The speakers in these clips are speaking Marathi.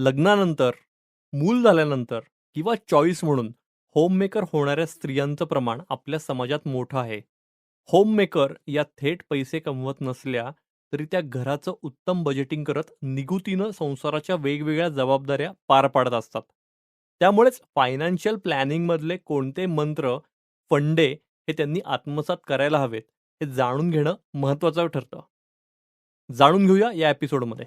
लग्नानंतर, मूल झाल्यानंतर किंवा चॉईस म्हणून होममेकर होणाऱ्या स्त्रियांचं प्रमाण आपल्या समाजात मोठं आहे. होममेकर या थेट पैसे कमवत नसल्या तरी त्या घराचं उत्तम बजेटिंग करत निगुतीनं संसाराच्या वेगवेगळ्या जबाबदाऱ्या पार पाडत असतात. त्यामुळेच फायनान्शियल प्लॅनिंगमधले कोणते मंत्र, फंडे हे त्यांनी आत्मसात करायला हवेत, हे जाणून घेणं महत्त्वाचं ठरतं. जाणून घेऊया या एपिसोडमध्ये.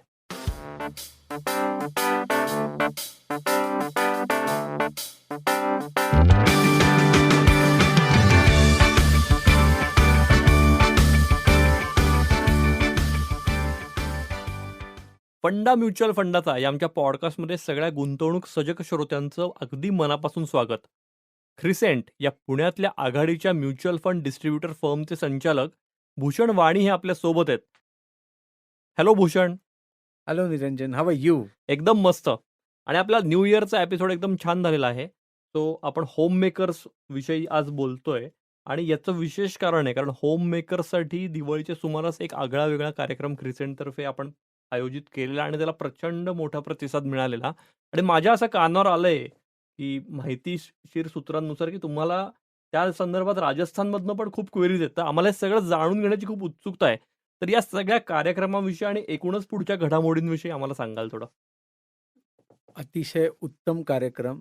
फंडा म्युच्युअल फंडाचा या आमच्या पॉडकास्टमध्ये सगळ्या गुंतवणूक सजग श्रोत्यांचं अगदी मनापासून स्वागत. क्रिसेंट या पुण्यातल्या आघाडीच्या म्युच्युअल फंड डिस्ट्रिब्युटर फर्मचे संचालक भूषण वाणी हे आपल्यासोबत आहेत. Hello Bhushan. Hello Niranjan, are you? एकदम मस्त. आणि आपला न्यू इयरचा एपिसोड एकदम छान झालेला आहे. सो आपण होममेकर्स विषयी आज बोलतोय आणि याचं विशेष कारण आहे कारण होममेकर्ससाठी दिवाळीच्या सुमारास एक आगळा-वेगळा कार्यक्रम क्रिसेंटतर्फे आपण आयोजित केलेला आणि त्याला प्रचंड मोठा प्रतिसाद मिळालेला आणि माझ्या असं कानावर आलंय, की माहितीशीर सूत्रांनुसार की तुम्हाला त्या संदर्भात राजस्थानमधनं पण खूप क्वेरीज येतात आम्हाला हे सगळं जाणून घेण्याची खूप उत्सुकता आहे. तर या सगळ्या कार्यक्रमाविषयी आणि एकूणच पुढच्या घडामोडींविषयी आम्हाला सांगाल थोडं? अतिशय उत्तम कार्यक्रम.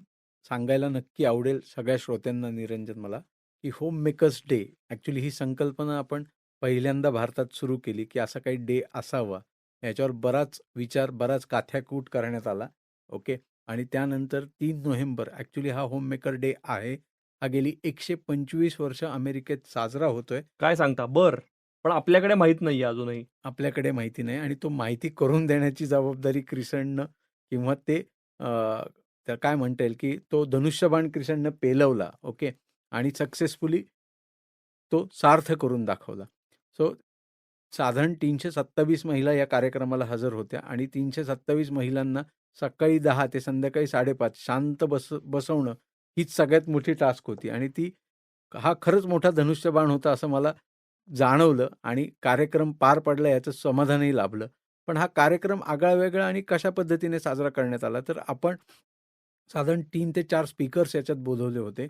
सांगायला नक्की आवडेल सगळ्या श्रोत्यांना निरंजन मला, की होम मेकर्स डे ॲक्च्युली ही संकल्पना आपण पहिल्यांदा भारतात सुरू केली, की असा काही डे असावा. याच्यावर बराच विचार, बराच काथ्याकूट करण्यात आला. ओके. आणि त्यानंतर 3 नोव्हेंबर ॲक्चुअली हा होम मेकर डे आहे. हा गेली 125 वर्ष अमेरिकेत साजरा होतोय. काय सांगता? बरं. पण आपल्याकडे माहीत नाहीये अजूनही. आपल्याकडे माहिती नाही आणि तो माहिती करून देण्याची जबाबदारी क्रिसेंटनं किंवा ते तर काय म्हणता येईल, की तो धनुष्यबाण क्रिसेंटनं पेलवला. ओके. आणि सक्सेसफुली तो सार्थ करून दाखवला. सो साधारण 327 महिला या कार्यक्रमाला हजर होत्या आणि 327 महिलांना सकाळी 10 ते संध्याकाळी 5:30 शांत बस बसवणं हीच सगळ्यात मोठी टास्क होती आणि ती हा खरंच मोठा धनुष्यबाण होता असं मला जाणवलं आणि कार्यक्रम पार पडला याचं समाधानही लाभलं. पण हा कार्यक्रम आगळा-वेगळा आणि कशा पद्धतीने साजरा करण्यात आला, तर आपण साधारण तीन ते चार स्पीकर्स याच्यात बोलवले होते.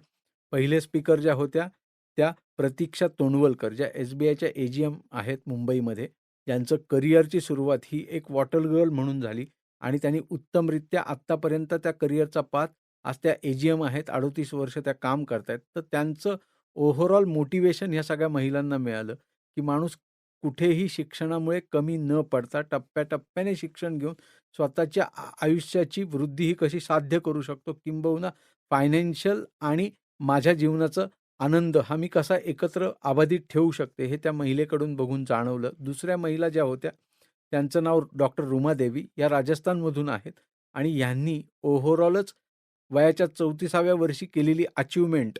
पहिले स्पीकर ज्या होत्या, त्या प्रतीक्षा तोंडवलकर ज्या एस-बी-आयच्या ए जी एम आहेत मुंबईमध्ये. ज्यांचं करिअरची सुरुवात ही एक वॉटर गर्ल म्हणून झाली आणि त्यांनी उत्तमरित्या आत्तापर्यंत त्या करिअरचा पाथ आज त्या ए जी एम आहेत. 38 वर्ष त्या काम करतायत. तर त्यांचं ओव्हरऑल मोटिवेशन ह्या सगळ्या महिलांना मिळालं, की माणूस कुठेही शिक्षणामुळे कमी न पडता टप्प्याटप्प्याने शिक्षण घेऊन स्वतःच्या आयुष्याची वृद्धी ही कशी साध्य करू शकतो, किंबहुना फायनान्शियल आणि माझ्या जीवनाचं आनंद हा मी कसा एकत्र अबाधित ठेवू शकते, हे त्या महिलेकडून बघून जाणवलं. दुसऱ्या महिला ज्या होत्या, त्यांचं नाव डॉक्टर रुमादेवी या राजस्थानमधून आहेत आणि ह्यांनी ओव्हरऑलच वयाच्या 34व्या वर्षी केलेली अचिव्हमेंट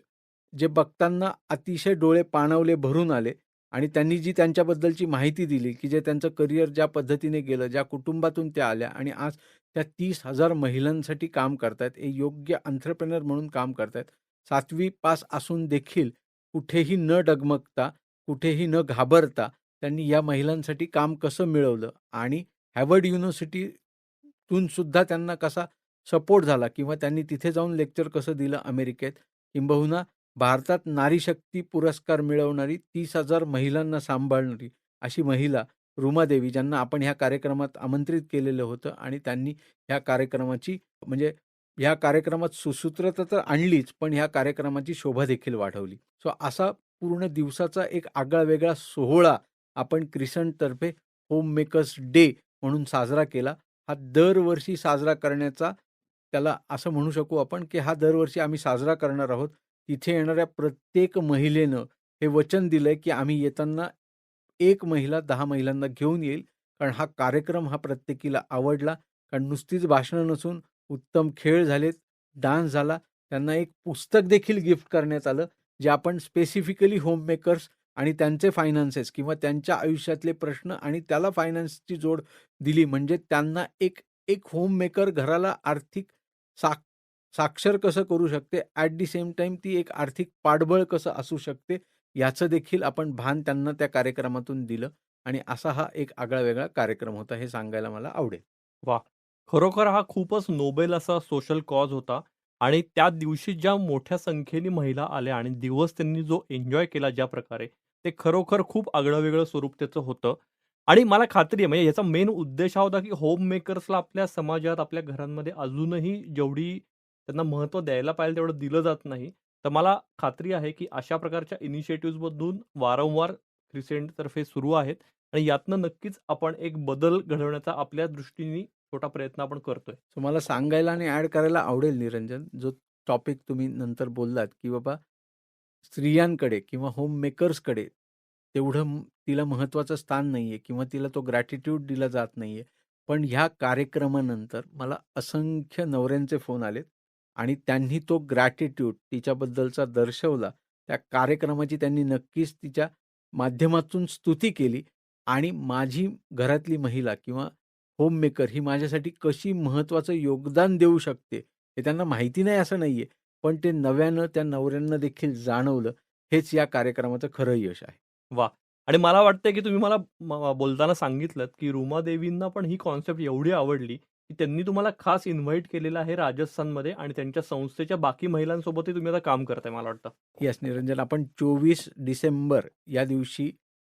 जे बघताना अतिशय डोळे पाणवले भरून आले आणि त्यांनी जी त्यांच्याबद्दलची माहिती दिली, की जे त्यांचं करिअर ज्या पद्धतीने गेलं, ज्या कुटुंबातून त्या आल्या आणि आज त्या तीस हजार महिलांसाठी काम करतायत. हे योग्य अंतरप्रेनर म्हणून काम करतायत. सातवी पास असून देखील कुठेही न डगमगता, कुठेही न घाबरता त्यांनी या महिलांसाठी काम कसं मिळवलं आणि हॅवर्ड युनिव्हर्सिटीतून सुद्धा त्यांना कसा सपोर्ट झाला किंवा त्यांनी तिथे जाऊन लेक्चर कसं दिलं अमेरिकेत, किंबहुना भारतात नारी शक्ती पुरस्कार मिळवणारी तीस हजार महिलांना सांभाळणारी अशी महिला रुमादेवी, ज्यांना आपण ह्या कार्यक्रमात आमंत्रित केलेलं होतं आणि त्यांनी ह्या कार्यक्रमाची म्हणजे ह्या कार्यक्रमात सुसूत्रता तर आणलीच, पण ह्या कार्यक्रमाची शोभा देखील वाढवली. सो असा पूर्ण दिवसाचा एक आगळा-वेगळा सोहळा आपण क्रिसंटतर्फे होम मेकर्स डे म्हणून साजरा केला. हा दरवर्षी साजरा करण्याचा त्याला असं म्हणू शकू आपण, की हा दरवर्षी आम्ही साजरा करणार आहोत. तिथे येणाऱ्या प्रत्येक महिलेनं हे वचन दिलंय, की आम्ही येताना एक महिला दहा महिलांना घेऊन येईल. कारण हा कार्यक्रम हा प्रत्येकीला आवडला. कारण नुसतीच भाषणं नसून उत्तम खेळ झालेत, डान्स झाला. त्यांना एक पुस्तक देखील गिफ्ट करण्यात आलं, जे आपण स्पेसिफिकली होममेकर्स आणि त्यांचे फायनान्सेस किंवा त्यांच्या आयुष्यातले प्रश्न आणि त्याला फायनान्सची जोड दिली. म्हणजे त्यांना एक एक होममेकर घराला आर्थिक साक साक्षर कसं करू शकते, ॲट दी सेम टाईम ती एक आर्थिक पाठबळ कसं असू शकते, याचं देखील आपण भान त्यांना त्या कार्यक्रमातून दिलं आणि असा हा एक आगळा-वेगळा कार्यक्रम होता, हे सांगायला मला आवडेल. वा खरोखर हा खूपच नोबेल असा सोशल कॉज होता आणि त्या दिवशी ज्या मोठ्या संख्येने महिला आल्या आणि दिवस त्यांनी जो एन्जॉय केला ज्या प्रकारे, ते खरोखर खूप आगळं-वेगळं स्वरूप त्याचं होतं. आणि मला खात्री आहे म्हणजे याचा मेन उद्देश हा होता, की होम मेकर्सला आपल्या समाजात, आपल्या घरांमध्ये अजूनही जेवढी त्यांना महत्त्व द्यायला पाहिजे तेवढं दिलं जात नाही. तर मला खात्री आहे, की अशा प्रकारच्या इनिशिएटिव्हजमधून वारंवार क्रिसेंटतर्फे सुरू आहेत आणि यातनं नक्कीच आपण एक बदल घडवण्याचा आपल्या दृष्टीने छोटा प्रयत्न आपण करतोय. सो मला सांगायला आणि ऍड करायला आवडेल निरंजन, जो टॉपिक तुम्ही नंतर बोललात, की बाबा स्त्रियांकडे किंवा होम मेकर्सकडे तेवढं तिला महत्त्वाचं स्थान नाहीये किंवा तिला तो ग्रॅटिट्यूड दिला जात नाहीये. पण ह्या कार्यक्रमानंतर मला असंख्य नवऱ्यांचे फोन आलेत आणि त्यांनी तो ग्रॅटिट्यूड तिच्याबद्दलचा दर्शवला. त्या कार्यक्रमाची त्यांनी नक्कीच तिच्या माध्यमातून स्तुती केली आणि माझी घरातली महिला किंवा होम मेकर ही माझ्यासाठी कशी महत्त्वाचं योगदान देऊ शकते, हे त्यांना माहिती नाही असं नाहीये. पण ते नव्यानं त्या नवऱ्यांना देखील जाणवलं. हेच या कार्यक्रमाचं खरं यश आहे. वाह! आणि मला वाटतंय, की तुम्ही मला म बोलताना सांगितलंत, की रुमा देवींना पण ही कन्सेप्ट एवढी आवडली, की त्यांनी तुम्हाला खास इन्व्हाईट केलेलं आहे राजस्थानमध्ये आणि त्यांच्या संस्थेच्या बाकी महिलांसोबतही तुम्ही आता काम करताय मला वाटतं. येस निरंजन, आपण 24 डिसेंबर या दिवशी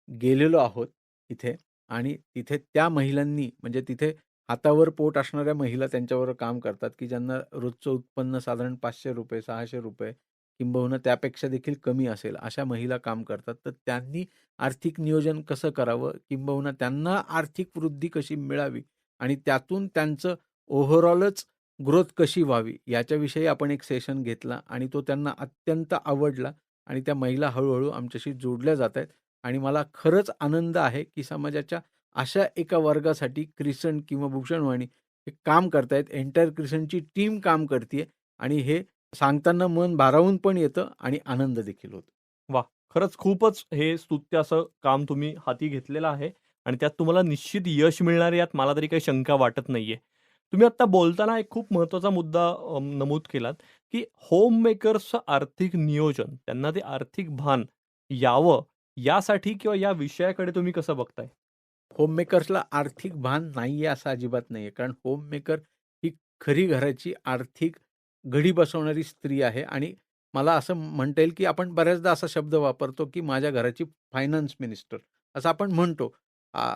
गेलेलो आहोत तिथे आणि तिथे त्या महिलांनी म्हणजे तिथे हातावर पोट असणाऱ्या महिला त्यांच्यावर काम करतात, की ज्यांना रोजचं उत्पन्न साधारण ₹500 ₹600 किंबहुना त्यापेक्षा देखील कमी असेल, अशा महिला काम करतात. तर त्यांनी आर्थिक नियोजन कसं करावं? किंबहुना त्यांना आर्थिक वृद्धी कशी मिळावी? आणि त्यातून त्यांचं ओव्हरऑलच ग्रोथ कशी व्हावी? याच्याविषयी आपण एक सेशन घेतला आणि तो त्यांना अत्यंत आवडला आणि त्या महिला हळूहळू आमच्याशी जोडल्या जात आहेत. आणि मला खरंच आनंद आहे, की समाजाच्या अशा एका वर्गासाठी क्रिसन किंवा भूषणवाणी हे काम करतायत. एंटायर क्रिसनची टीम काम करते आणि हे सांगताना मन भारावून पण येतं आणि आनंद देखील होतो. वा खरंच खूपच हे स्तुत्य असं काम तुम्ही हाती घेतलेलं आहे आणि त्यात तुम्हाला निश्चित यश मिळणार यात मला तरी काही शंका वाटत नाहीये. तुम्ही आत्ता बोलताना एक खूप महत्त्वाचा मुद्दा नमूद केलात, की होम मेकर्सचं आर्थिक नियोजन, त्यांना ते आर्थिक भान यावं यासाठी किंवा या विषयाकडे तुम्ही कसं बघताय? होम मेकर्सला आर्थिक भान नाहीये असं अजिबात नाहीये. कारण होममेकर ही खरी घराची आर्थिक घडी बसवणारी स्त्री आहे आणि मला असं म्हणता येईल, की आपण बऱ्याचदा असा शब्द वापरतो, की माझ्या घराची फायनान्स मिनिस्टर असं आपण म्हणतो. आ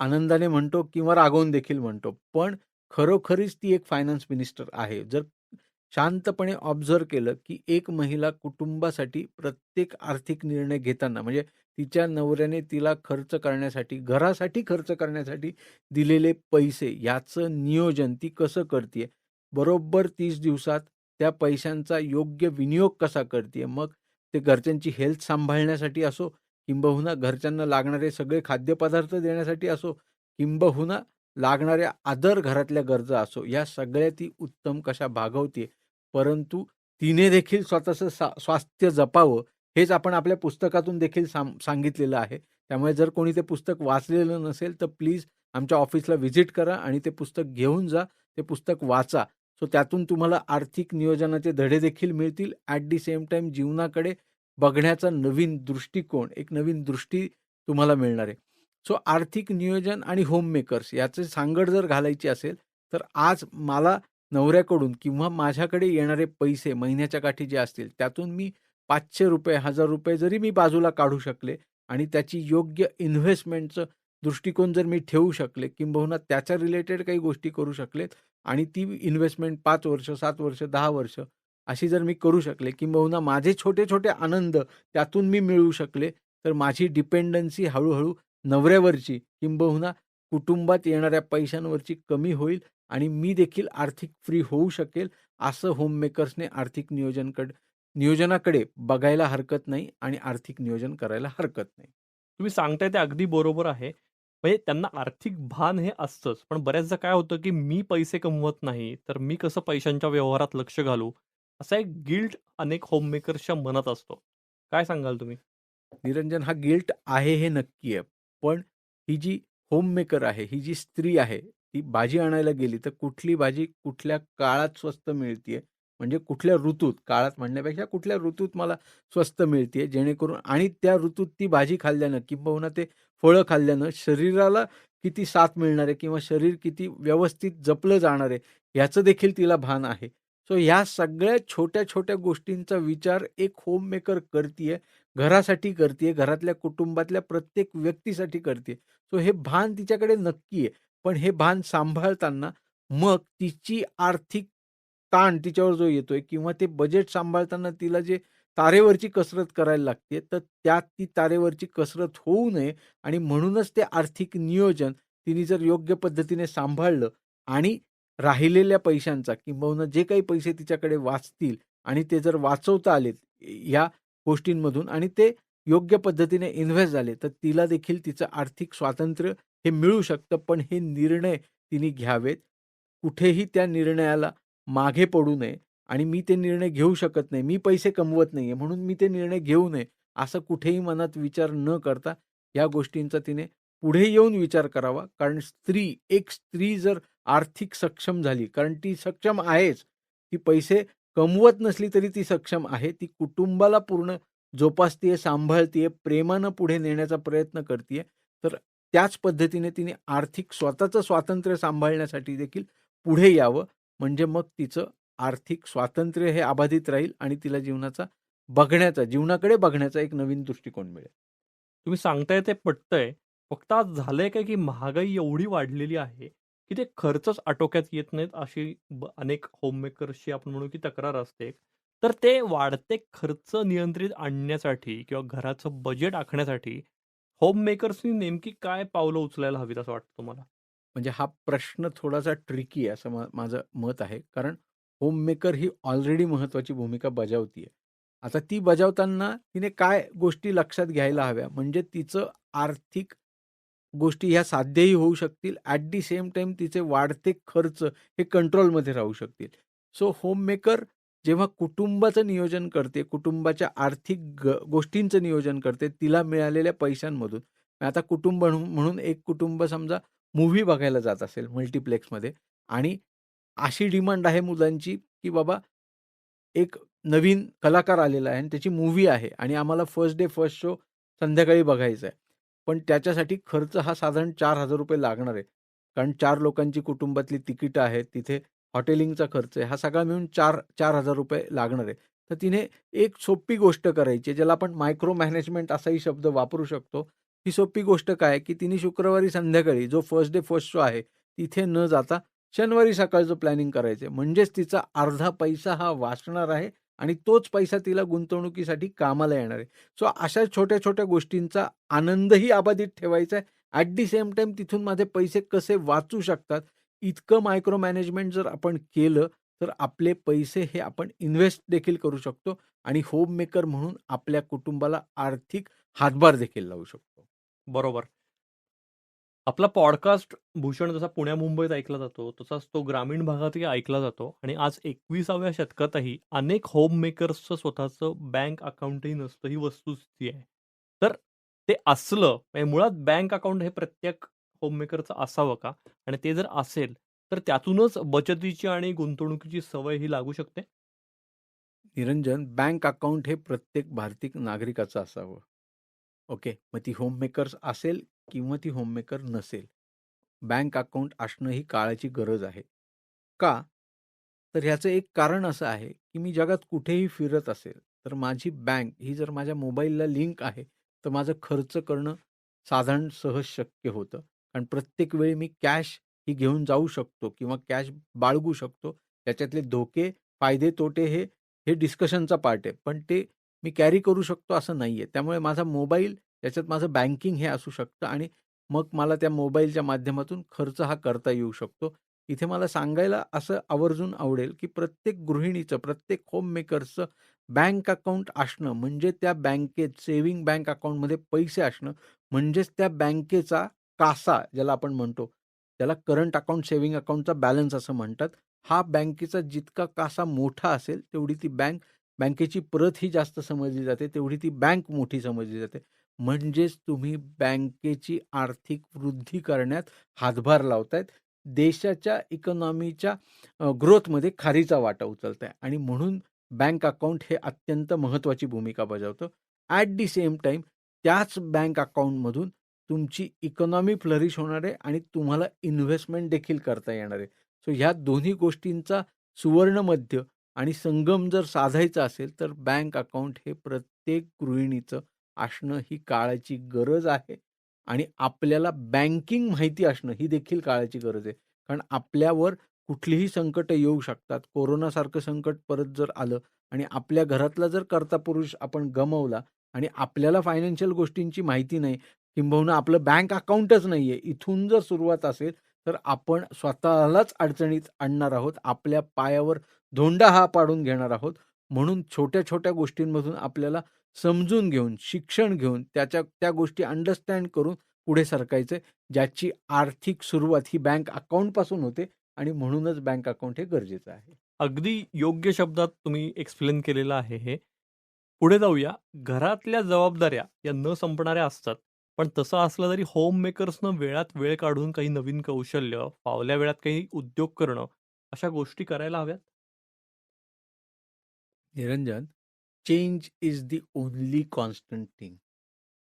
आनंदाने म्हणतो किंवा रागावून देखील म्हणतो. पण खरोखरीच ती एक फायनान्स मिनिस्टर आहे. जर शांतपणे ऑब्झर्व्ह केलं, की एक महिला कुटुंबासाठी प्रत्येक आर्थिक निर्णय घेताना म्हणजे तिच्या नवऱ्याने तिला खर्च करण्यासाठी, घरासाठी खर्च करण्यासाठी दिलेले पैसे याचं नियोजन ती कसं करते बरोबर तीस दिवसात त्या पैशांचा योग्य विनियोग कसा करते मग ते घरच्यांची हेल्थ सांभाळण्यासाठी असो, किंबहुना घरच्यांना लागणारे सगळे खाद्यपदार्थ देण्यासाठी असो, किंबहुना लागणाऱ्या आदर घरातल्या गरजा असो, या सगळ्या ती उत्तम कशा भागवते परंतु तिने देखील स्वतःचं सा स्वास्थ्य जपावं हेच आपण आपल्या पुस्तकातून देखील सां सांगितलेलं आहे. त्यामुळे जर कोणी ते पुस्तक वाचलेलं नसेल, तर प्लीज आमच्या ऑफिसला व्हिजिट करा आणि ते पुस्तक घेऊन जा. ते पुस्तक वाचा. सो त्यातून तुम्हाला आर्थिक नियोजनाचे धडे देखील मिळतील. ॲट दी सेम टाईम जीवनाकडे बघण्याचा नवीन दृष्टिकोन, एक नवीन दृष्टी तुम्हाला मिळणार आहे. सो आर्थिक नियोजन आणि होममेकर्स याचे सांगड जर घालायची असेल, तर आज मला नवऱ्याकडून किंवा माझ्याकडे येणारे पैसे महिन्याच्या काठी जे असतील, त्यातून मी ₹500 ₹1000 जरी मी बाजूला काढू शकले आणि त्याची योग्य इन्व्हेस्टमेंटचं दृष्टिकोन जर मी ठेवू शकले, किंबहुना त्याच्या रिलेटेड काही गोष्टी करू शकलेत आणि ती इन्व्हेस्टमेंट पाच वर्ष, सात वर्ष, दहा वर्ष अशी जर मी करू शकले, किंबहुना माझे छोटे-छोटे आनंद त्यातून मी मिळवू शकले, तर माझी डिपेंडन्सी हळूहळू नवऱ्यावरची किंबहुना कुटुंबात येणाऱ्या पैशांवरची कमी होईल आणि मी देखील आर्थिक फ्री होऊ शकेल. असं होम मेकर्सने आर्थिक नियोजनकडे नियोजनाकडे बघायला हरकत नाही आणि आर्थिक नियोजन करायला हरकत नाही. तुम्ही सांगताय ते अगदी बरोबर आहे. म्हणजे त्यांना आर्थिक भान हे असतंच. पण बऱ्याचदा काय होतं, की मी पैसे कमवत नाही, तर मी कसं पैशांच्या व्यवहारात लक्ष घालू? असा एक गिल्ट अनेक होम मेकर्सच्या मनात असतो. काय सांगाल तुम्ही? निरंजन हा गिल्ट आहे हे नक्की आहे. पण ही जी होम मेकर आहे, ही जी स्त्री आहे, ती भाजी आणायला गेली तर कुठली भाजी कुठल्या काळात स्वस्त मिळतीये, म्हणजे कुठल्या ऋतूत, काळात म्हणण्यापेक्षा कुठल्या ऋतूत मला स्वस्त मिळतीये, जेणेकरून आणि त्या ऋतूत ती भाजी खाल्ल्यानं किंबहुना ते फळं खाल्ल्यानं शरीराला किती साथ मिळणार आहे किंवा शरीर किती व्यवस्थित जपलं जाणार आहे ह्याचं देखील तिला भान आहे. सो ह्या सगळ्या छोट्या-छोट्या गोष्टींचा विचार एक होममेकर करतीये. घरासाठी करतीये, घरातल्या कुटुंबातल्या प्रत्येक व्यक्तीसाठी करतीये. सो हे भान तिच्याकडे नक्की आहे. पण हे भान सांभाळताना मग तिची आर्थिक ताण तिच्यावर जो येतोय किंवा ते बजेट सांभाळताना तिला जे तारेवरची कसरत करायला लागते, तर त्यात ती तारेवरची कसरत होऊ नये आणि म्हणूनच ते आर्थिक नियोजन तिने जर योग्य पद्धतीने सांभाळलं आणि राहिलेल्या पैशांचा किंबहुना जे काही पैसे तिच्याकडे वाचतील आणि ते जर वाचवता आलेत या गोष्टींमधून आणि ते योग्य पद्धतीने इन्व्हेस्ट झाले, तर तिला देखील तिचं आर्थिक स्वातंत्र्य हे मिळू शकतं. पण हे निर्णय तिने घ्यावेत. कुठेही त्या निर्णयाला मागे पडू नये आणि मी ते निर्णय घेऊ शकत नाही. मी पैसे कमवत नाहीये म्हणून मी ते निर्णय घेऊ नये, असं कुठेही मनात विचार न करता या गोष्टींचा तिने पुढे येऊन विचार करावा. कारण स्त्री, एक स्त्री जर आर्थिक सक्षम झाली, कारण ती सक्षम आहेच. ती पैसे कमवत नसली तरी ती सक्षम आहे. ती कुटुंबाला पूर्ण जोपासतीये, सांभाळतीये, प्रेमानं पुढे नेण्याचा प्रयत्न करतीये. तर त्याच पद्धतीने तिने आर्थिक स्वतःचं स्वातंत्र्य सांभाळण्यासाठी देखील पुढे यावं. म्हणजे मग तिचं आर्थिक स्वातंत्र्य हे अबाधित राहील आणि तिला जीवनाचा बघण्याचा जीवनाकडे बघण्याचा एक नवीन दृष्टिकोन मिळेल. तुम्ही सांगताय ते पटतंय. फक्त आज झालंय काय, की महागाई एवढी वाढलेली आहे, की ते खर्चच आटोक्यात येत नाहीत अशी अनेक होममेकर्सची आपण म्हणू की तक्रार असते. तर ते वाढते खर्च नियंत्रित आणण्यासाठी किंवा घराचं बजेट आखण्यासाठी होममेकर्सनी नेमकी काय पावलं उचलायला हवीत असं वाटतं तुम्हाला? म्हणजे हा प्रश्न थोडासा ट्रिकी आहे असं मा माझं मत आहे. कारण होममेकर ही ऑलरेडी महत्त्वाची भूमिका बजावतीये. आता ती बजावताना तिने काय गोष्टी लक्षात घ्यायला हव्या, म्हणजे तिचं आर्थिक गोष्टी ह्या साध्यही होऊ शकतील. ॲट दी सेम टाईम तिचे वाढते खर्च हे कंट्रोलमध्ये राहू शकतील. सो होममेकर जेव्हा कुटुंबाचं नियोजन करते, कुटुंबाच्या आर्थिक ग गोष्टींचं नियोजन करते, तिला मिळालेल्या पैशांमधून. आता कुटुंब म्हणून एक कुटुंब समजा मूव्ही बघायला जात असेल मल्टिप्लेक्समध्ये आणि अशी डिमांड आहे मुलांची, की बाबा एक नवीन कलाकार आलेला आहे आणि त्याची मूव्ही आहे आणि आम्हाला फर्स्ट डे फर्स्ट शो संध्याकाळी बघायचा आहे. पण त्याच्यासाठी खर्च हा साधारण ₹4000 लागणार आहे. कारण चार लोकांची कुटुंबातली तिकीटं आहेत, तिथे हॉटेलिंगचा खर्च आहे. हा सगळा मिळून चार ₹4000 लागणार आहे. तर तिने एक सोपी गोष्ट करायची आहे, ज्याला आपण मायक्रो मॅनेजमेंट असाही शब्द वापरू शकतो. ही सोपी गोष्ट काय आहे, की तिने शुक्रवारी संध्याकाळी जो फर्स्ट डे फर्स्ट शो आहे, तिथे न जाता शनिवारी सकाळचं प्लॅनिंग करायचं आहे. म्हणजेच तिचा अर्धा पैसा हा वाचणार आहे आणि तोच पैसा तिला गुंतवणुकीसाठी कामाला येणार आहे. सो अशा छोट्या-छोट्या गोष्टींचा आनंदही अबाधित ठेवायचा आहे. ॲट दी सेम टाईम तिथून माझे पैसे कसे वाचू शकतात, इतकं मायक्रो मॅनेजमेंट जर आपण केलं, तर आपले पैसे हे आपण इन्व्हेस्ट देखील करू शकतो आणि होम मेकर म्हणून आपल्या कुटुंबाला आर्थिक हातभार देखील लावू शकतो. बरोबर. आपला पॉडकास्ट भूषण जसा पुण्या-मुंबईत ऐकला जातो, तसाच तो ग्रामीण भागातही ऐकला जातो आणि आज 21व्या शतकातही अनेक होम मेकर्सचं स्वतःचं बँक अकाउंटही नसतं, ही वस्तुस्थिती आहे. तर ते असलं म्हणजे मुळात बँक अकाउंट हे प्रत्येक होममेकरचं असावं का? आणि ते जर असेल, तर त्यातूनच बचतीची आणि गुंतवणुकीची सवय ही लागू शकते? निरंजन, बँक अकाउंट हे प्रत्येक भारतीय नागरिकाचं असावं. ओके. मग ती होममेकर्स असेल किंवा ती होममेकर नसेल. बँक अकाउंट असणं ही काळाची गरज आहे. का? तर ह्याचं एक कारण असं आहे, की मी जगात कुठेही फिरत असेल, तर माझी बँक ही जर माझ्या मोबाईलला लिंक आहे, तर माझं खर्च करणं साधारण सहज शक्य होतं. कारण प्रत्येक वेळी मी कॅश ही घेऊन जाऊ शकतो किंवा कॅश बाळगू शकतो. त्याच्यातले धोके, फायदे, तोटे हे हे डिस्कशनचा पार्ट आहे. पण ते मी कॅरी करू शकतो असं नाही आहे त्यामुळे माझा मोबाईल त्याच्यात माझं बँकिंग हे असू शकतं आणि मग मला त्या मोबाईलच्या माध्यमातून खर्च हा करता येऊ शकतो. इथे मला सांगायला असं आवर्जून आवडेल, की प्रत्येक गृहिणीचं, प्रत्येक होममेकर्सचं बँक अकाउंट असणं म्हणजे त्या बँकेत सेव्हिंग बँक अकाउंटमध्ये पैसे असणं म्हणजेच त्या बँकेचा कासा ज्याला आपण म्हणतो, त्याला करंट अकाउंट, सेव्हिंग अकाउंटचा बॅलन्स असं म्हणतात. हा बँकेचा जितका कासा मोठा असेल, तेवढी ती बँक बँकेची प्रत ही जास्त समजली जाते, तेवढी ती बँक मोठी समजली जाते. म्हणजेच तुम्ही बँकेची आर्थिक वृद्धी करण्यात हातभार लावतायत. देशाच्या इकॉनॉमीच्या ग्रोथमध्ये खारीचा वाटा उचलत आहे आणि म्हणून बँक अकाउंट हे अत्यंत महत्त्वाची भूमिका बजावतं. ॲट दी सेम टाईम त्याच बँक अकाउंटमधून तुमची इकॉनॉमी फ्लरिश होणार आहे आणि तुम्हाला इन्व्हेस्टमेंट देखील करता येणार आहे. सो ह्या दोन्ही गोष्टींचा सुवर्ण मध्य आणि संगम जर साधायचा असेल, तर बँक अकाउंट हे प्रत्येक गृहिणीचं असणं ही काळाची गरज आहे आणि आपल्याला बँकिंग माहिती असणं ही देखील काळाची गरज आहे. कारण आपल्यावर कुठलीही संकटं येऊ शकतात. कोरोनासारखं संकट परत जर आलं आणि आपल्या घरातला जर कर्ता पुरुष आपण गमवला आणि आपल्याला फायनान्शियल गोष्टींची माहिती नाही, किंबहुना आपलं बँक अकाउंटच नाहीये, इथून जर सुरुवात असेल, तर आपण स्वतःलाच अडचणीत आणणार आहोत. आपल्या पायावर धोंडा हा पाडून घेणार आहोत. म्हणून छोट्या-छोट्या गोष्टींमधून आपल्याला समजून घेऊन, शिक्षण घेऊन, त्याच्या त्या गोष्टी अंडरस्टँड करून पुढे सरकायचं ज्याची आर्थिक सुरुवात ही बँक अकाउंटपासून होते आणि म्हणूनच बँक अकाउंट हे गरजेचं आहे. अगदी योग्य शब्दात तुम्ही एक्सप्लेन केलेलं आहे हे. पुढे जाऊया. घरातल्या जबाबदाऱ्या या न संपणाऱ्या असतात. पण तसं असलं तरी होम मेकर्सनं वेळात वेळ काढून काही नवीन कौशल्य, फावल्या वेळात काही उद्योग करणं, अशा गोष्टी करायला हव्यात? Niranjan, change is the only constant thing.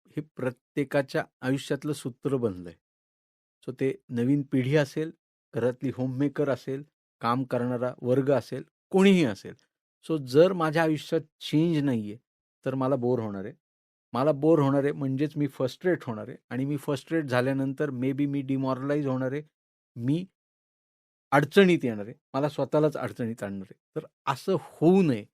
हे प्रत्येकाच्या आयुष्यातलं सूत्र बनलंय. सो ते नवीन पिढी असेल, घरातली होममेकर असेल, काम करणारा वर्ग असेल, कोणीही असेल. सो जर माझ्या आयुष्यात चेंज नाहीये, तर मला बोर होणार आहे. मला बोर होणार आहे म्हणजेच मी फस्ट्रेट होणार आहे आणि मी फर्स्ट्रेट झाल्यानंतर मे बी मी डिमॉरलाइज होणार आहे. मी अडचणीत येणार आहे. मला स्वतःलाच अडचणीत आणणार आहे. तर असं होऊ नये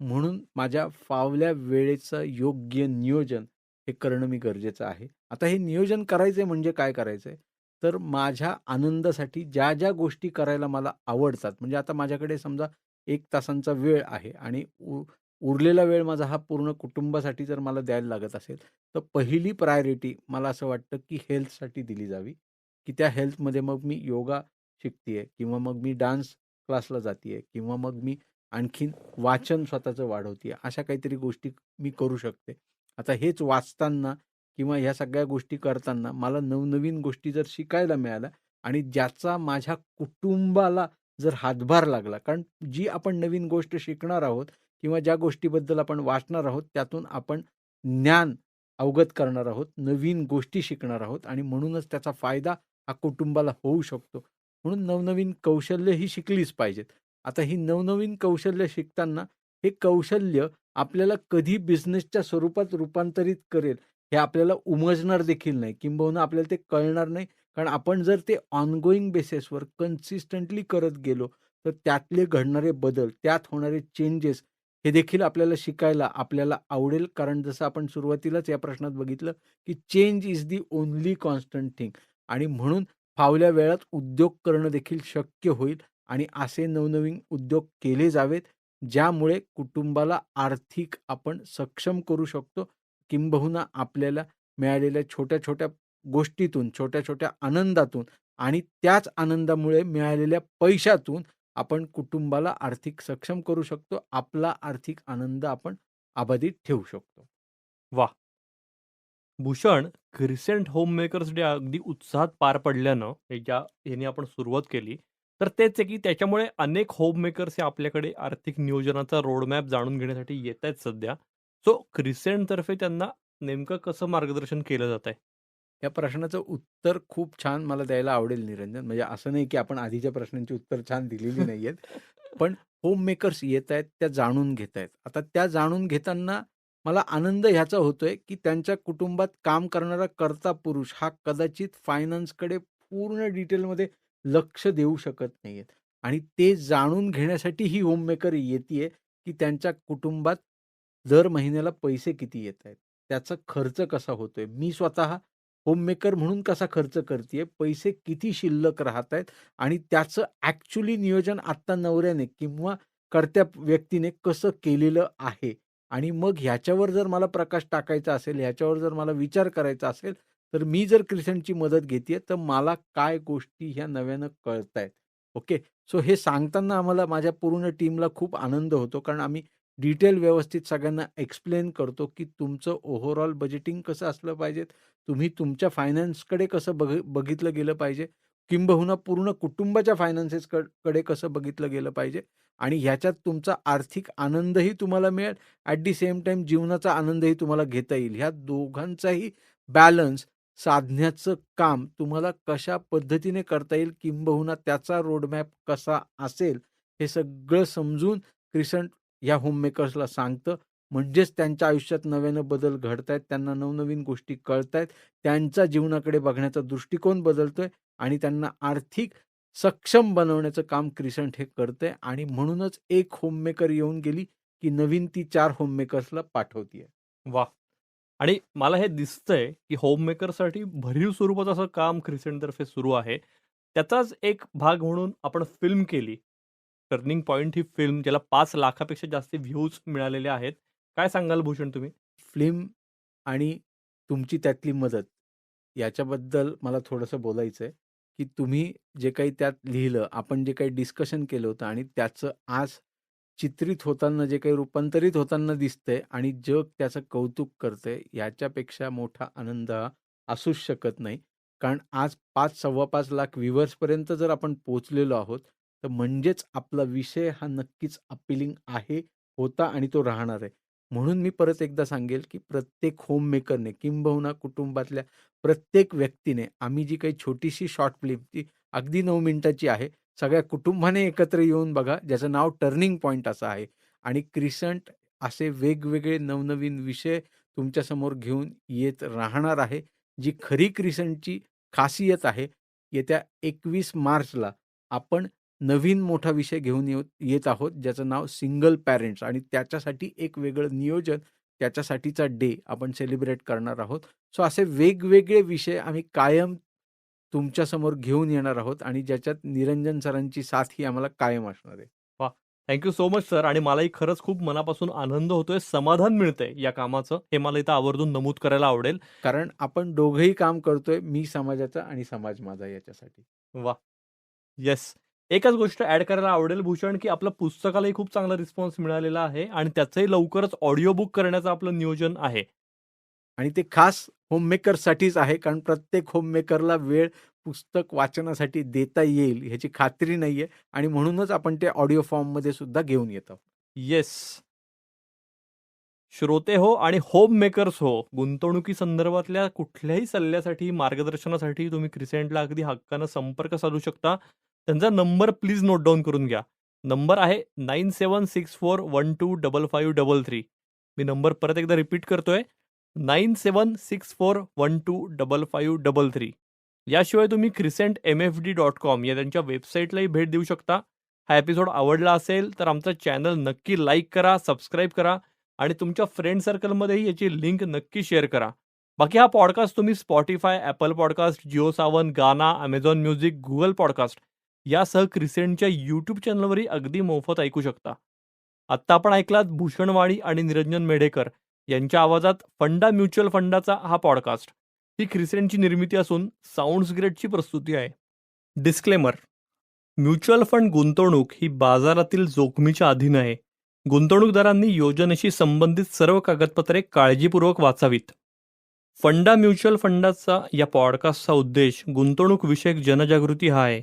म्हणून माझ्या फावल्या वेळेचं योग्य नियोजन हे करणं मी गरजेचं आहे. आता हे नियोजन करायचंय म्हणजे काय करायचंय? तर माझ्या आनंदासाठी ज्या, ज्या गोष्टी करायला मला आवडतात, म्हणजे आता माझ्याकडे समजा एक तासांचा वेळ आहे आणि उ उरलेला वेळ माझा हा पूर्ण कुटुंबासाठी जर मला द्यायला लागत असेल, तर पहिली प्रायोरिटी मला असं वाटतं, की हेल्थसाठी दिली जावी, की त्या हेल्थमध्ये मग मी योगा शिकतीये किंवा मग मी डान्स क्लासला जातीये किंवा मग मी आणखीन वाचन स्वतःचं वाढवतीये. अशा काहीतरी गोष्टी मी करू शकते. आता हेच वाचताना किंवा ह्या सगळ्या गोष्टी करताना मला नवनवीन गोष्टी जर शिकायला मिळाल्या आणि ज्याचा माझ्या कुटुंबाला जर हातभार लागला, कारण जी आपण नवीन गोष्ट शिकणार आहोत किंवा ज्या गोष्टीबद्दल आपण वाचणार आहोत, त्यातून आपण ज्ञान अवगत करणार आहोत, नवीन गोष्टी शिकणार आहोत आणि म्हणूनच त्याचा फायदा हा कुटुंबाला होऊ शकतो. म्हणून नवनवीन कौशल्य ही शिकलीच पाहिजेत. आता ही नवनवीन कौशल्य शिकताना हे कौशल्य आपल्याला कधी बिझनेसच्या स्वरूपात रूपांतरित करेल, हे आपल्याला उमजणार देखील नाही. किंबहुना आपल्याला ते कळणार नाही. कारण आपण जर ते ऑनगोईंग बेसिसवर कन्सिस्टंटली करत गेलो, तर त्यातले घडणारे बदल, त्यात होणारे चेंजेस हे देखील आपल्याला शिकायला आपल्याला आवडेल. कारण जसं आपण सुरुवातीलाच या प्रश्नात बघितलं, की change is the only constant thing आणि म्हणून फावल्या वेळात उद्योग करणं देखील शक्य होईल आणि असे नवनवीन उद्योग केले जावेत, ज्यामुळे कुटुंबाला आर्थिक आपण सक्षम करू शकतो. किंबहुना आपल्याला मिळालेल्या छोट्या-छोट्या गोष्टीतून, छोट्या-छोट्या आनंदातून आणि त्याच आनंदामुळे मिळालेल्या पैशातून आपण कुटुंबाला आर्थिक सक्षम करू शकतो. आपला आर्थिक आनंद आपण अबाधित ठेवू शकतो. वाह! भूषण, क्रिसेंट होममेकर्स डे अगदी उत्साहात पार पडल्यानं हे ज्या याने आपण सुरुवात केली, तर तेच आहे की त्याच्यामुळे अनेक होममेकर्स हे आपल्याकडे आर्थिक नियोजनाचा रोडमॅप जाणून घेण्यासाठी येतायत सध्या. सो क्रिसेंटतर्फे त्यांना नेमकं कसं मार्गदर्शन केलं जात आहे या प्रश्नाचं उत्तर खूप छान मला द्यायला आवडेल निरंजन. म्हणजे असं नाही की आपण आधीच्या प्रश्नांची उत्तर छान दिलेली नाहीयेत. पण होम मेकर्स येतायत, त्या जाणून घेतायत. आता त्या जाणून घेताना मला आनंद ह्याचा होतोय, की त्यांच्या कुटुंबात काम करणारा कर्ता पुरुष हा कदाचित फायनान्सकडे पूर्ण डिटेलमध्ये लक्ष देऊ शकत नाहीयेत आणि ते जाणून घेण्यासाठी ही होम मेकर की त्यांच्या कुटुंबात दर महिन्याला पैसे किती येतायत? त्याचा खर्च कसा होतोय? मी स्वतः होममेकर म्हणून कसा खर्च करते पैसे किती शिल्लक राहत आहेत आणि त्याचं ॲक्च्युली नियोजन आत्ता नवऱ्याने किंवा कर्त्या व्यक्तीने कसं केलेलं आहे? आणि मग ह्याच्यावर जर मला प्रकाश टाकायचा असेल, ह्याच्यावर जर मला विचार करायचा असेल, तर मी जर क्रिसेंटची मदत घेते तर मला काय गोष्टी ह्या नव्यानं कळत आहेत ओके. सो हे सांगताना आम्हाला माझ्या पूर्ण टीमला खूप आनंद होतो. कारण आम्ही डिटेल व्यवस्थित सगळ्यांना एक्सप्लेन करतो, की तुमचं ओव्हरऑल बजेटिंग कसं असलं पाहिजे. तुम्ही तुमच्या फायनान्सकडे कसं बघ बघितलं गेलं पाहिजे. किंबहुना पूर्ण कुटुंबाच्या फायनान्सेस कडे कसं बघितलं गेलं पाहिजे आणि ह्याच्यात तुमचा आर्थिक आनंदही तुम्हाला मिळेल. ॲट दी सेम टाईम जीवनाचा आनंदही तुम्हाला घेता येईल. ह्या दोघांचाही बॅलन्स साधण्याचं काम तुम्हाला कशा पद्धतीने करता येईल किंबहुना त्याचा रोडमॅप कसा असेल हे सगळं समजून क्रिसंट या होममेकर्सला सांगतं. म्हणजेच त्यांच्या आयुष्यात नव्यानं बदल घडतायत त्यांना नवनवीन गोष्टी कळतायत. त्यांचा जीवनाकडे बघण्याचा दृष्टिकोन बदलतोय आणि त्यांना आर्थिक सक्षम बनवण्याचं काम क्रिसंट हे करतंय आणि म्हणूनच एक होममेकर येऊन गेली की नवीन ती चार होममेकर्सला पाठवतीये. वा आणि मला हे दिसतंय की होममेकरसाठी भरीव स्वरूपात असं काम क्रिसेंटतर्फे सुरू आहे. त्याचाच एक भाग म्हणून आपण फिल्म केली. टर्निंग पॉइंट ही फिल्म ज्याला पाच लाखापेक्षा जास्त व्ह्यूज मिळालेले आहेत. काय सांगाल भूषण तुम्ही? फिल्म आणि तुमची त्यातली मदत याच्याबद्दल मला थोडंसं बोलायचं आहे की तुम्ही जे काही त्यात लिहिलं आपण जे काही डिस्कशन केलं होतं आणि त्याचं आज चित्रित होताना जे काही रूपांतरित होताना दिसतंय आणि जग त्याचं कौतुक करतंय याच्यापेक्षा मोठा आनंद हा असूच शकत नाही. कारण आज पाच सव्वा पाच लाख व्ह्युअर्सपर्यंत जर आपण पोचलेलो आहोत तर म्हणजेच आपला विषय हा नक्कीच अपिलिंग आहे होता आणि तो राहणार आहे. म्हणून मी परत एकदा सांगेल की प्रत्येक होममेकरने किंबहुना कुटुंबातल्या प्रत्येक व्यक्तीने आम्ही जी काही छोटीशी शॉर्ट फिल्म ती अगदी नऊ मिनिटाची आहे सगळ्या कुटुंबाने एकत्र येऊन बघा ज्याचं नाव टर्निंग पॉईंट असं आहे. आणि क्रिसंट असे वेगवेगळे नवनवीन विषय तुमच्यासमोर घेऊन येत राहणार आहे जी खरी क्रिसंटची खासियत आहे येत्या एकवीस मार्चला आपण नवीन मोठा विषय घेऊन येऊ येत आहोत ज्याचं नाव सिंगल पॅरेंट्स आणि त्याच्यासाठी एक वेगळं नियोजन त्याच्यासाठीचा डे आपण सेलिब्रेट करणार आहोत. सो असे वेगवेगळे विषय आम्ही कायम तुमच्यासमोर घेऊन येणार आहोत आणि ज्याच्यात निरंजन सरांची साथ ही आम्हाला कायम असणार आहे. थँक्यू सो मच सर आणि मलाही खरंच खूप मनापासून आनंद होतोय समाधान मिळतंय या कामाचं. हे मला इथं आवर्जून नमूद करायला आवडेल. कारण आपण दोघंही काम करतोय मी समाजाचा आणि समाज माझा याच्यासाठी. वा येस एकच गोष्ट ऍड करायला आवडेल भूषण की आपलं पुस्तकालाही खूप चांगला रिस्पॉन्स मिळालेला आहे आणि त्याचंही लवकरच ऑडिओ बुक करण्याचं आपलं नियोजन आहे. आणि ते खास होममेकरसाठीच आहे कारण प्रत्येक होममेकरला वेळ पुस्तक वाचनासाठी देता येईल ह्याची खात्री नाहीये आणि म्हणूनच आपण ते ऑडिओ फॉर्ममध्ये सुद्धा घेऊन येतो. येस श्रोते हो आणि होम मेकर्स हो गुंतवणुकी संदर्भातल्या कुठल्याही सल्ल्यासाठी मार्गदर्शनासाठी तुम्ही क्रिसेंटला अगदी हक्कानं संपर्क साधू शकता. त्यांचा नंबर प्लीज नोट डाऊन करून घ्या. नंबर आहे nine seven six four one two double five double three. मी नंबर परत एकदा रिपीट करतोय. Nine seven six four one two double five double three. याशिवाय तुम्ही crescent M F D dot com या त्यांच्या वेबसाईटलाही भेट देऊ शकता. हा एपिसोड आवडला असेल तर आमचं चॅनल नक्की लाईक करा सबस्क्राईब करा आणि तुमच्या फ्रेंड सर्कलमध्येही याची लिंक नक्की शेअर करा. बाकी हा पॉडकास्ट तुम्ही Spotify Apple podcast Jio Saavn Gaana Amazon music Google podcast यासह क्रिसेंटच्या यूट्यूब चॅनलवरही अगदी मोफत ऐकू शकता. आत्ता आपण ऐकलात भूषणवाडी आणि निरंजन मेढेकर यांच्या आवाजात फंडा म्युच्युअल फंडाचा हा पॉडकास्ट. ही क्रिसेंटची निर्मिती असून साऊंड्स ग्रेडची प्रस्तुती आहे. डिस्क्लेमर. म्युच्युअल फंड गुंतवणूक ही बाजारातील जोखमीच्या अधीन आहे. गुंतवणूकदारांनी योजनेशी संबंधित सर्व कागदपत्रे काळजीपूर्वक वाचावीत. फंडा म्युच्युअल फंडाचा या पॉडकास्टचा उद्देश गुंतवणूक विषयक जनजागृती हा आहे.